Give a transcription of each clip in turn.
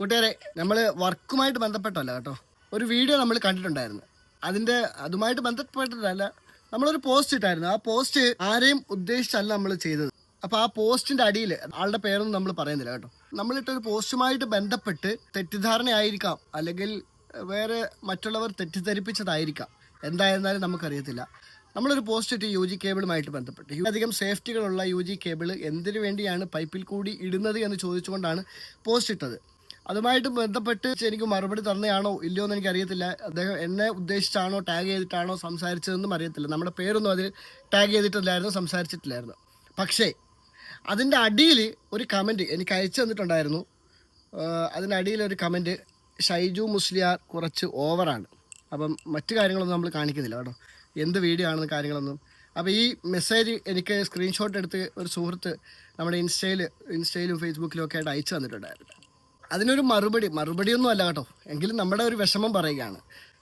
കൂട്ടുകാരെ നമ്മൾ വർക്കുമായിട്ട് ബന്ധപ്പെട്ടല്ല കേട്ടോ. ഒരു വീഡിയോ നമ്മൾ കണ്ടിട്ടുണ്ടായിരുന്നു. അതിന്റെ അതുമായിട്ട് ബന്ധപ്പെട്ടിട്ടല്ല നമ്മളൊരു പോസ്റ്റ് ഇട്ടായിരുന്നു. ആ പോസ്റ്റ് ആരെയും ഉദ്ദേശിച്ചല്ല നമ്മൾ ചെയ്തത്. അപ്പോൾ ആ പോസ്റ്റിന്റെ അടിയിൽ ആളുടെ പേരൊന്നും നമ്മൾ പറയുന്നില്ല കേട്ടോ. നമ്മളിട്ടൊരു പോസ്റ്റുമായിട്ട് ബന്ധപ്പെട്ട് തെറ്റിദ്ധാരണയായിരിക്കാം. അല്ലെങ്കിൽ വേറെ മറ്റുള്ളവർ തെറ്റിദ്ധരിപ്പിച്ചതായിരിക്കാം. എന്തായിരുന്നാലും നമുക്കറിയത്തില്ല. നമ്മളൊരു പോസ്റ്റ് ഇട്ട് യു ജി കേബിളുമായിട്ട് ബന്ധപ്പെട്ട്. അധികം സേഫ്റ്റികളുള്ള യു ജി കേബിൾ എന്തിനു വേണ്ടിയാണ് പൈപ്പിൽ കൂടി ഇടുന്നത് എന്ന് ചോദിച്ചുകൊണ്ടാണ് പോസ്റ്റ് ഇട്ടത്. അതുമായിട്ട് ബന്ധപ്പെട്ട് എനിക്ക് മറുപടി തന്നെയാണോ ഇല്ലയോ എന്ന് എനിക്ക് എനിക്കറിയത്തില്ല അദ്ദേഹം എന്നെ ഉദ്ദേശിച്ചാണോ ടാഗ് ചെയ്തിട്ടാണോ സംസാരിച്ചതെന്നും അറിയത്തില്ല. നമ്മുടെ പേരൊന്നും അതിൽ ടാഗ് ചെയ്തിട്ടില്ലായിരുന്നു സംസാരിച്ചിട്ടില്ലായിരുന്നു. പക്ഷേ അതിന്റെ അടിയിൽ ഒരു കമന്റ് എനിക്ക് അയച്ചു തന്നിട്ടുണ്ടായിരുന്നു. അതിന്റെ അടിയിൽ ഒരു കമന്റ് ഷൈജു മുസ്ലിയാർ കുറച്ച് ഓവറാണ് അപ്പം മറ്റു കാര്യങ്ങളൊന്നും നമ്മൾ കാണിക്കുന്നില്ല കേട്ടോ. എന്ത് വീഡിയോ ആണെന്ന് കാര്യങ്ങളൊന്നും. അപ്പോൾ ഈ മെസ്സേജ് എനിക്ക് സ്ക്രീൻഷോട്ട് എടുത്ത് ഒരു സുഹൃത്ത് നമ്മുടെ ഇൻസ്റ്റയിൽ ഇൻസ്റ്റയിലും ഫേസ്ബുക്കിലും ഒക്കെ ആയിട്ട് അയച്ചു തന്നിട്ടുണ്ടായിരുന്നു. അതിനൊരു മറുപടി മറുപടിയൊന്നും അല്ല കേട്ടോ. എങ്കിലും നമ്മുടെ ഒരു വിഷമം പറയുകയാണ്.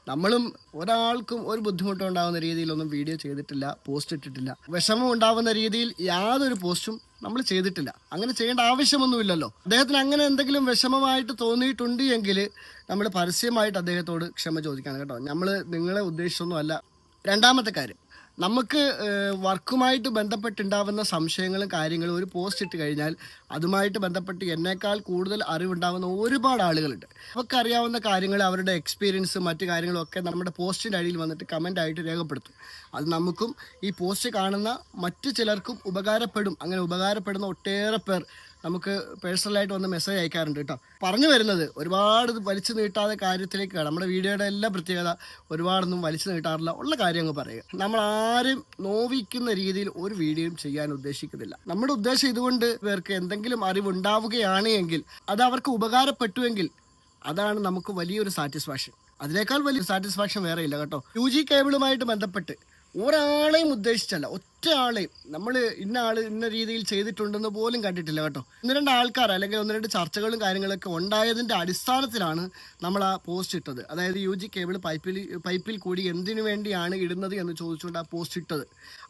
നമ്മളും ഒരാൾക്കും ഒരു ബുദ്ധിമുട്ടും ഉണ്ടാകുന്ന രീതിയിലൊന്നും വീഡിയോ ചെയ്തിട്ടില്ല പോസ്റ്റ് ഇട്ടിട്ടില്ല. വിഷമം ഉണ്ടാകുന്ന രീതിയിൽ യാതൊരു പോസ്റ്റും നമ്മൾ ചെയ്തിട്ടില്ല. അങ്ങനെ ചെയ്യേണ്ട ആവശ്യമൊന്നുമില്ലല്ലോ. അദ്ദേഹത്തിന് അങ്ങനെ എന്തെങ്കിലും വിഷമമായിട്ട് തോന്നിയിട്ടുണ്ട് എങ്കിൽ നമ്മൾ പരസ്യമായിട്ട് അദ്ദേഹത്തോട് ക്ഷമ ചോദിക്കണം കേട്ടോ. നമ്മൾ നിങ്ങളെ ഉദ്ദേശിച്ചൊന്നും അല്ല രണ്ടാമത്തെ കാര്യം. നമുക്ക് വർക്കുമായിട്ട് ബന്ധപ്പെട്ടുണ്ടാവുന്ന സംശയങ്ങളും കാര്യങ്ങളും ഒരു പോസ്റ്റ് ഇട്ട് കഴിഞ്ഞാൽ അതുമായിട്ട് ബന്ധപ്പെട്ട് എന്നേക്കാൾ കൂടുതൽ അറിവുണ്ടാവുന്ന ഒരുപാട് ആളുകളുണ്ട്. അവർക്ക് അറിയാവുന്ന കാര്യങ്ങൾ അവരുടെ എക്സ്പീരിയൻസ് മറ്റു കാര്യങ്ങളൊക്കെ നമ്മുടെ പോസ്റ്റിന്റെ അടിയിൽ വന്നിട്ട് കമന്റ് ആയിട്ട് രേഖപ്പെടുത്തും. അത് നമുക്കും ഈ പോസ്റ്റ് കാണുന്ന മറ്റു ചിലർക്കും ഉപകാരപ്പെടും. അങ്ങനെ ഉപകാരപ്പെടുന്ന ഒട്ടേറെ പേർ നമുക്ക് പേഴ്സണലായിട്ട് വന്ന് മെസ്സേജ് അയക്കാറുണ്ട് കേട്ടോ. പറഞ്ഞു വരുന്നത് ഒരുപാട് വലിച്ചു നീട്ടാതെ കാര്യത്തിലേക്ക് നമ്മുടെ വീഡിയോയുടെ എല്ലാ പ്രത്യേകത ഒരുപാടൊന്നും വലിച്ചു നീട്ടാറില്ല. ഉള്ള കാര്യം അങ്ങ് പറയുക. നമ്മൾ ആരും നോവിക്കുന്ന രീതിയിൽ ഒരു വീഡിയോയും ചെയ്യാൻ ഉദ്ദേശിക്കുന്നില്ല. നമ്മുടെ ഉദ്ദേശം ഇതുകൊണ്ട് പേർക്ക് എന്തെങ്കിലും അറിവുണ്ടാവുകയാണ് എങ്കിൽ അത് അവർക്ക് ഉപകാരപ്പെട്ടുവെങ്കിൽ അതാണ് നമുക്ക് വലിയൊരു സാറ്റിസ്ഫാക്ഷൻ അതിനേക്കാൾ വലിയ സാറ്റിസ്ഫാക്ഷൻ വേറെ ഇല്ല കേട്ടോ. യു ജി കേബിളുമായിട്ട് ബന്ധപ്പെട്ട് ഒരാളെയും ഉദ്ദേശിച്ചല്ല ഒറ്റ ആളെയും നമ്മൾ ഇന്ന ആൾ ഇന്ന രീതിയിൽ ചെയ്തിട്ടുണ്ടെന്ന് പോലും കണ്ടിട്ടില്ല കേട്ടോ. ഒന്ന് രണ്ട് ആൾക്കാർ അല്ലെങ്കിൽ ഒന്ന് രണ്ട് ചർച്ചകളും കാര്യങ്ങളൊക്കെ ഉണ്ടായതിന്റെ അടിസ്ഥാനത്തിലാണ് നമ്മൾ ആ പോസ്റ്റ് ഇട്ടത്. അതായത് യു ജി കേബിൾ പൈപ്പിൽ പൈപ്പിൽ കൂടി എന്തിനു വേണ്ടിയാണ് ഇടുന്നത് എന്ന് ചോദിച്ചുകൊണ്ട് ആ പോസ്റ്റ് ഇട്ടത്.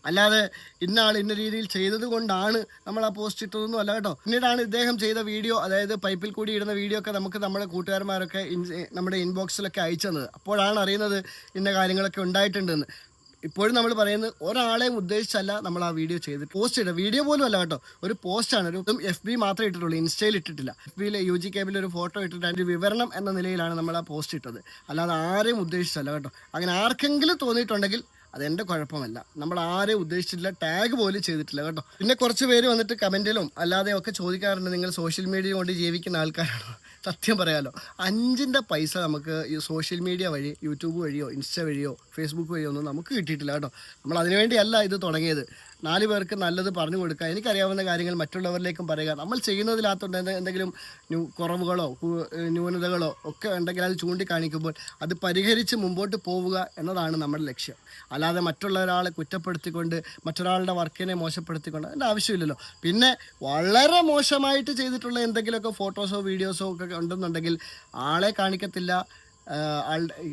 അല്ലാതെ ഇന്ന ആൾ ഇന്ന രീതിയിൽ ചെയ്തത് കൊണ്ടാണ് നമ്മൾ ആ പോസ്റ്റ് ഇട്ടതൊന്നും അല്ല കേട്ടോ. പിന്നീടാണ് ഇദ്ദേഹം ചെയ്ത വീഡിയോ അതായത് പൈപ്പിൽ കൂടി ഇടുന്ന വീഡിയോ ഒക്കെ നമുക്ക് നമ്മുടെ കൂട്ടുകാരന്മാരൊക്കെ നമ്മുടെ ഇൻബോക്സിലൊക്കെ അയച്ചു തന്നത്. അപ്പോഴാണ് അറിയുന്നത് ഇന്ന കാര്യങ്ങളൊക്കെ ഉണ്ടായിട്ടുണ്ടെന്ന്. ഇപ്പോഴും നമ്മൾ പറയുന്നത് ഒരാളെയും ഉദ്ദേശിച്ചല്ല നമ്മൾ ആ വീഡിയോ ചെയ്ത് പോസ്റ്റ് ഇടുക. വീഡിയോ പോലും അല്ല കേട്ടോ. ഒരു പോസ്റ്റാണ് ഒരു എഫ് ബി മാത്രമേ ഇട്ടിട്ടുള്ളൂ. ഇൻസ്റ്റയിൽ ഇട്ടിട്ടില്ല. എഫ് ബിയിലെ യു ജി കേബിൽ ഒരു ഫോട്ടോ ഇട്ടിട്ട് അതിന്റെ വിവരണം എന്ന നിലയിലാണ് നമ്മൾ ആ പോസ്റ്റ് ഇട്ടത്. അല്ലാതെ ആരെയും ഉദ്ദേശിച്ചല്ല കേട്ടോ. അങ്ങനെ ആർക്കെങ്കിലും തോന്നിയിട്ടുണ്ടെങ്കിൽ അത് എന്റെ കുഴപ്പമല്ല. നമ്മൾ ആരെയും ഉദ്ദേശിച്ചിട്ടില്ല. ടാഗ് പോലും ചെയ്തിട്ടില്ല കേട്ടോ. പിന്നെ കുറച്ച് പേര് വന്നിട്ട് കമന്റിലും അല്ലാതെ ഒക്കെ ചോദിക്കാറുണ്ട്. നിങ്ങൾ സോഷ്യൽ മീഡിയ കൊണ്ട് ജീവിക്കുന്ന ആൾക്കാരാണോ? സത്യം പറയാലോ. അഞ്ചിന്റെ പൈസ നമുക്ക് ഈ സോഷ്യൽ മീഡിയ വഴി യൂട്യൂബ് വഴിയോ ഇൻസ്റ്റ വഴിയോ ഫേസ്ബുക്ക് വഴിയോ ഒന്നും നമുക്ക് കിട്ടിയിട്ടില്ല കേട്ടോ. നമ്മൾ അതിനുവേണ്ടിയല്ല ഇത് തുടങ്ങിയത്. നാല് പേർക്ക് നല്ലത് പറഞ്ഞു കൊടുക്കുക. എനിക്കറിയാവുന്ന കാര്യങ്ങൾ മറ്റുള്ളവരിലേക്കും പറയുക. നമ്മൾ ചെയ്യുന്നതിനകത്തുണ്ട് എന്തെങ്കിലും കുറവുകളോ ന്യൂനതകളോ ഒക്കെ ഉണ്ടെങ്കിൽ അത് ചൂണ്ടിക്കാണിക്കുമ്പോൾ അത് പരിഹരിച്ച് മുമ്പോട്ട് പോവുക എന്നതാണ് നമ്മുടെ ലക്ഷ്യം. അല്ലാതെ മറ്റുള്ള ഒരാളെ കുറ്റപ്പെടുത്തിക്കൊണ്ട് മറ്റൊരാളുടെ വർക്കിനെ മോശപ്പെടുത്തിക്കൊണ്ട് അതിന്റെ ആവശ്യമില്ലല്ലോ. പിന്നെ വളരെ മോശമായിട്ട് ചെയ്തിട്ടുള്ള എന്തെങ്കിലുമൊക്കെ ഫോട്ടോസോ വീഡിയോസോ ഒക്കെ ഉണ്ടെന്നുണ്ടെങ്കിൽ ആളെ കാണിക്കത്തില്ല.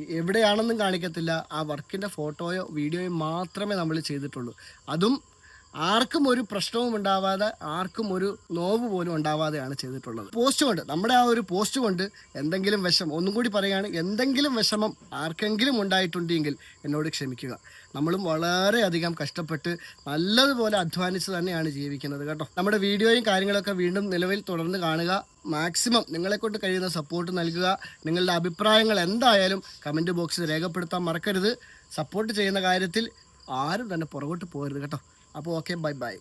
എവിടെയാണെന്നും കാണിക്കത്തില്ല. ആ വർക്കിന്റെ ഫോട്ടോയോ വീഡിയോയോ മാത്രമേ നമ്മൾ ചെയ്തിട്ടുള്ളൂ. അതും ആർക്കും ഒരു പ്രശ്നവും ഉണ്ടാവാതെ ആർക്കും ഒരു നോവ് പോലും ഉണ്ടാവാതെയാണ് ചെയ്തിട്ടുള്ളത്. പോസ്റ്റ് കൊണ്ട് നമ്മുടെ ആ ഒരു പോസ്റ്റ് കൊണ്ട് എന്തെങ്കിലും വിഷമം ഒന്നും കൂടി പറയുകയാണ് എന്തെങ്കിലും വിഷമം ആർക്കെങ്കിലും ഉണ്ടായിട്ടുണ്ടെങ്കിൽ എന്നോട് ക്ഷമിക്കുക. നമ്മളും വളരെയധികം കഷ്ടപ്പെട്ട് നല്ലതുപോലെ അധ്വാനിച്ച് തന്നെയാണ് ജീവിക്കുന്നത് കേട്ടോ. നമ്മുടെ വീഡിയോയും കാര്യങ്ങളൊക്കെ വീണ്ടും നിലവിൽ തുടർന്ന് കാണുക. മാക്സിമം നിങ്ങളെക്കൊണ്ട് കഴിയുന്ന സപ്പോർട്ട് നൽകുക. നിങ്ങളുടെ അഭിപ്രായങ്ങൾ എന്തായാലും കമന്റ് ബോക്സിൽ രേഖപ്പെടുത്താൻ മറക്കരുത്. സപ്പോർട്ട് ചെയ്യുന്ന കാര്യത്തിൽ ആരും തന്നെ പുറകോട്ട് പോകരുത് കേട്ടോ. അപ്പോൾ ഓക്കെ ബൈ ബൈ